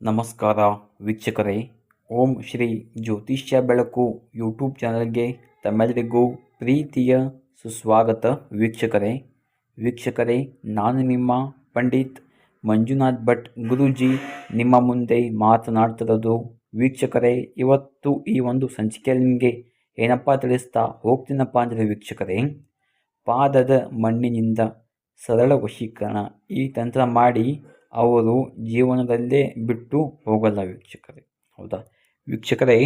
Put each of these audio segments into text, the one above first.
ನಮಸ್ಕಾರ ವೀಕ್ಷಕರೇ, ಓಂ ಶ್ರೀ ಜ್ಯೋತಿಷ್ಯ ಬೆಳಕು ಯೂಟ್ಯೂಬ್ ಚಾನಲ್ಗೆ ತಮ್ಮೆಲ್ಲರಿಗೂ ಪ್ರೀತಿಯ ಸುಸ್ವಾಗತ ವೀಕ್ಷಕರೇ. ವೀಕ್ಷಕರೇ, ನಾನು ನಿಮ್ಮ ಪಂಡಿತ್ ಮಂಜುನಾಥ್ ಭಟ್ ಗುರೂಜಿ. ನಿಮ್ಮ ಮುಂದೆ ಮಾತನಾಡ್ತಿರೋದು ವೀಕ್ಷಕರೇ, ಇವತ್ತು ಈ ಒಂದು ಸಂಚಿಕೆಯಲ್ಲಿ ನಿಮಗೆ ಏನಪ್ಪ ತಿಳಿಸ್ತಾ ಹೋಗ್ತೀನಪ್ಪ ಅಂದರೆ ವೀಕ್ಷಕರೇ. ಪಾದದ ಮಣ್ಣಿನಿಂದ ಸರಳ ವಶೀಕರಣ ಈ ತಂತ್ರ ಮಾಡಿ ಅವರು ಜೀವನದಲ್ಲೇ ಬಿಟ್ಟು ಹೋಗಲ್ಲ ವೀಕ್ಷಕರೇ. ಹೌದಾ? ವೀಕ್ಷಕರೇ,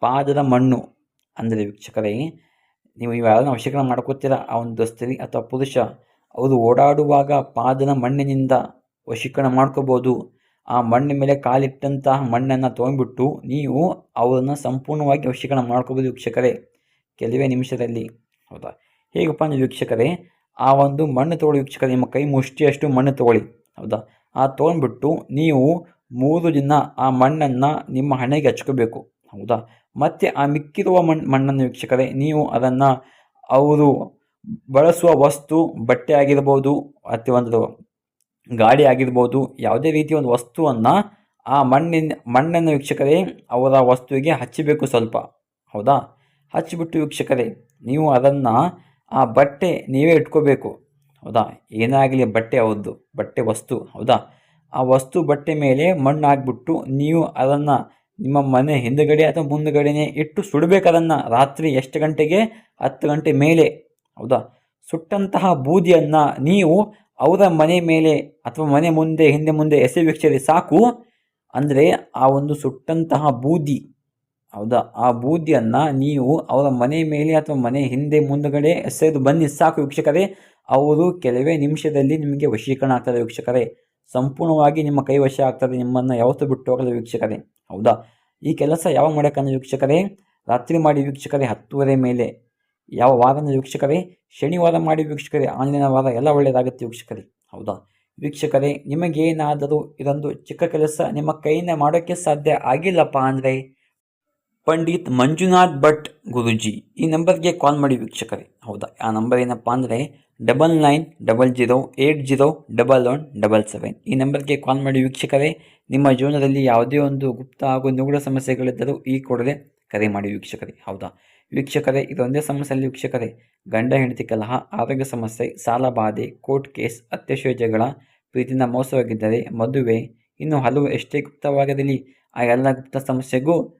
ಪಾದದ ಮಣ್ಣು, ಅಂದರೆ ವೀಕ್ಷಕರೇ, ನೀವು ಯಾರನ್ನ ವಶೀಕರಣ ಮಾಡ್ಕೋತೀರ? ಆ ಒಂದು ಸ್ತ್ರೀ ಅಥವಾ ಪುರುಷ, ಅವರು ಓಡಾಡುವಾಗ ಪಾದದ ಮಣ್ಣಿನಿಂದ ವಶೀಕರಣ ಮಾಡ್ಕೋಬೋದು. ಆ ಮಣ್ಣಿನ ಮೇಲೆ ಕಾಲಿಟ್ಟಂತಹ ಮಣ್ಣನ್ನು ತೊಗೊಂಡ್ಬಿಟ್ಟು ನೀವು ಅವರನ್ನು ಸಂಪೂರ್ಣವಾಗಿ ವಶೀಕರಣ ಮಾಡ್ಕೋಬೋದು ವೀಕ್ಷಕರೇ, ಕೆಲವೇ ನಿಮಿಷದಲ್ಲಿ. ಹೌದಾ? ಹೇಗಪ್ಪ ಅಂದರೆ ವೀಕ್ಷಕರೇ, ಆ ಒಂದು ಮಣ್ಣು ತೊಗೊಳ್ಳಿ ವೀಕ್ಷಕರೇ, ನಿಮ್ಮ ಕೈ ಮುಷ್ಟಿಯಷ್ಟು ಮಣ್ಣು ತೊಗೊಳ್ಳಿ. ಹೌದಾ? ಆ ತೊಗೊಂಡ್ಬಿಟ್ಟು ನೀವು ಮೂರು ದಿನ ಆ ಮಣ್ಣನ್ನು ನಿಮ್ಮ ಹಣೆಗೆ ಹಚ್ಕೋಬೇಕು. ಹೌದಾ? ಮತ್ತು ಆ ಮಿಕ್ಕಿರುವ ಮಣ್ಣು ಮಣ್ಣನ್ನು ವೀಕ್ಷಕರೇ, ನೀವು ಅದನ್ನು ಅವರು ಬಳಸುವ ವಸ್ತು ಬಟ್ಟೆ ಆಗಿರ್ಬೋದು ಅಥವಾ ಒಂದು ಗಾಡಿ ಆಗಿರ್ಬೋದು, ಯಾವುದೇ ರೀತಿಯ ಒಂದು ವಸ್ತುವನ್ನು ಆ ಮಣ್ಣಿನ, ಮಣ್ಣನ್ನು ವೀಕ್ಷಕರೇ, ಅವರ ವಸ್ತುವಿಗೆ ಹಚ್ಚಬೇಕು ಸ್ವಲ್ಪ. ಹೌದಾ? ಹಚ್ಚಿಬಿಟ್ಟು ವೀಕ್ಷಕರೇ, ನೀವು ಅದನ್ನು ಆ ಬಟ್ಟೆ ನೀವೇ ಇಟ್ಕೋಬೇಕು. ಹೌದಾ? ಏನಾಗಲಿ ಬಟ್ಟೆ ಅವ್ರದ್ದು ಬಟ್ಟೆ ವಸ್ತು, ಹೌದಾ? ಆ ವಸ್ತು ಬಟ್ಟೆ ಮೇಲೆ ಮಣ್ಣು ಹಾಕ್ಬಿಟ್ಟು ನೀವು ಅದನ್ನು ನಿಮ್ಮ ಮನೆ ಹಿಂದುಗಡೆ ಅಥವಾ ಮುಂದುಗಡೆನೇ ಇಟ್ಟು ಸುಡಬೇಕು ಅದನ್ನು ರಾತ್ರಿ ಎಷ್ಟು ಗಂಟೆಗೆ? ಹತ್ತು ಗಂಟೆ ಮೇಲೆ, ಹೌದಾ? ಸುಟ್ಟಂತಹ ಬೂದಿಯನ್ನು ನೀವು ಅವರ ಮನೆ ಮೇಲೆ ಅಥವಾ ಮನೆ ಮುಂದೆ, ಹಿಂದೆ ಮುಂದೆ ಎಸೆ ವೀಕ್ಷಣೆ ಸಾಕು. ಅಂದರೆ ಆ ಒಂದು ಸುಟ್ಟಂತಹ ಬೂದಿ, ಹೌದಾ? ಆ ಬೂದಿಯನ್ನು ನೀವು ಅವರ ಮನೆ ಮೇಲೆ ಅಥವಾ ಮನೆ ಹಿಂದೆ ಮುಂದುಗಡೆ ಎಸೆದು ಬನ್ನಿ, ಸಾಕು ವೀಕ್ಷಕರೇ. ಅವರು ಕೆಲವೇ ನಿಮಿಷದಲ್ಲಿ ನಿಮಗೆ ವಶೀಕರಣ ಆಗ್ತದೆ ವೀಕ್ಷಕರೇ. ಸಂಪೂರ್ಣವಾಗಿ ನಿಮ್ಮ ಕೈ ವಶ ಆಗ್ತದೆ, ನಿಮ್ಮನ್ನು ಯಾವತ್ತೂ ಬಿಟ್ಟು ಹೋಗಲ್ಲ ವೀಕ್ಷಕರೇ. ಹೌದಾ? ಈ ಕೆಲಸ ಯಾವಾಗ ಮಾಡೋಕ್ಕಂದ್ರೆ ವೀಕ್ಷಕರೇ? ರಾತ್ರಿ ಮಾಡಿ ವೀಕ್ಷಕರೇ, ಹತ್ತುವರೆ ಮೇಲೆ. ಯಾವ ವಾರನ ವೀಕ್ಷಕರೇ? ಶನಿವಾರ ಮಾಡಿ ವೀಕ್ಷಕರೇ ಆನ್ಲೈನ್ ವಾರ ಎಲ್ಲ ಒಳ್ಳೆಯದಾಗುತ್ತೆ ವೀಕ್ಷಕರೇ. ಹೌದಾ? ವೀಕ್ಷಕರೇ, ನಿಮಗೇನಾದರೂ ಇದೊಂದು ಚಿಕ್ಕ ಕೆಲಸ ನಿಮ್ಮ ಕೈಯಿಂದ ಮಾಡೋಕ್ಕೆ ಸಾಧ್ಯ ಆಗಿಲ್ಲಪ್ಪ ಅಂದರೆ? ಪಂಡಿತ್ ಮಂಜುನಾಥ್ ಭಟ್ ಗುರುಜಿ, ಈ ನಂಬರ್ಗೆ ಕಾಲ್ ಮಾಡಿ ವೀಕ್ಷಕರೇ. ಹೌದಾ? ಆ ನಂಬರ್ ಏನಪ್ಪ ಅಂದರೆ double nine double zero eight zero double one double seven ಈ ನಂಬರ್ಗೆ ಕಾಲ್ ಮಾಡಿ ವೀಕ್ಷಕರೇ, ನಿಮ್ಮ ಜೀವನದಲ್ಲಿ ಯಾವುದೇ ಒಂದು ಗುಪ್ತ ಹಾಗೂ ನಿಗೂಢ ಸಮಸ್ಯೆಗಳಿದ್ದರೂ ಈ ಕೂಡಲೇ ಕರೆ ಮಾಡಿ ವೀಕ್ಷಕರೇ. ಹೌದಾ? ವೀಕ್ಷಕರೇ ಇದೊಂದೇ ಸಮಸ್ಯೆಯಲ್ಲಿ ವೀಕ್ಷಕರೇ. ಗಂಡ, ಹೆಂಡತಿ ಕಲಹ, ಆರೋಗ್ಯ ಸಮಸ್ಯೆ, ಸಾಲ ಬಾಧೆ, ಕೋರ್ಟ್ ಕೇಸ್ ಅತ್ಯಶೋಜಗಳ ಪ್ರೀತಿಯಿಂದ ಮೋಸವಾಗಿದ್ದರೆ ಮದುವೆ, ಇನ್ನು ಹಲವು ಎಷ್ಟೇ ಗುಪ್ತವಾಗಿರಲಿ, ಆ ಎಲ್ಲ ಗುಪ್ತ ಸಮಸ್ಯೆಗೂ